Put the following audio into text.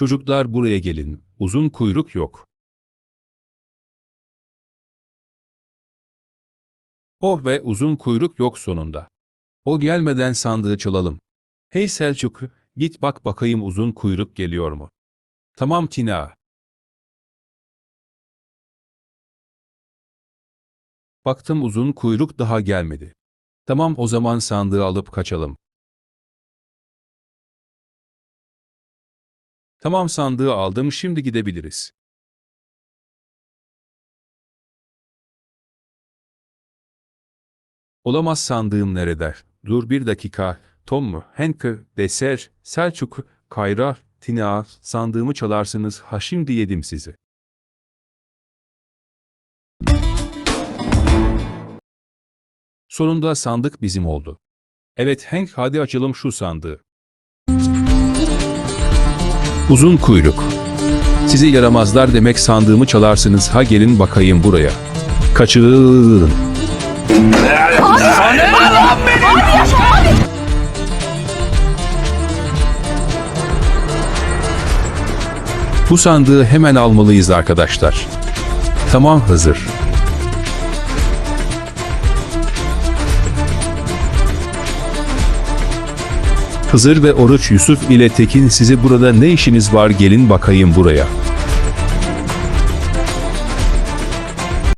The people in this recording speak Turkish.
Çocuklar buraya gelin. Uzun kuyruk yok. Oh ve uzun kuyruk yok sonunda. O gelmeden sandığı çalalım. Hey Selçuk, git bak bakayım uzun kuyruk geliyor mu? Tamam Tina. Baktım uzun kuyruk daha gelmedi. Tamam o zaman sandığı alıp kaçalım. Tamam sandığı aldım şimdi gidebiliriz. Olamaz sandığım nerede? Dur bir dakika. Tom mu? Henke, Deser, Selçuk, Kayra, Tina, sandığımı çalarsınız ha şimdi yedim sizi. Sonunda sandık bizim oldu. Evet Hank hadi açalım şu sandığı. Uzun kuyruk. Sizi yaramazlar demek sandığımı çalarsınız ha gelin bakayım buraya. Kaçın. Bu sandığı hemen almalıyız arkadaşlar. Tamam hazır. Hızır ve Oruç Yusuf ile Tekin sizi burada ne işiniz var gelin bakayım buraya.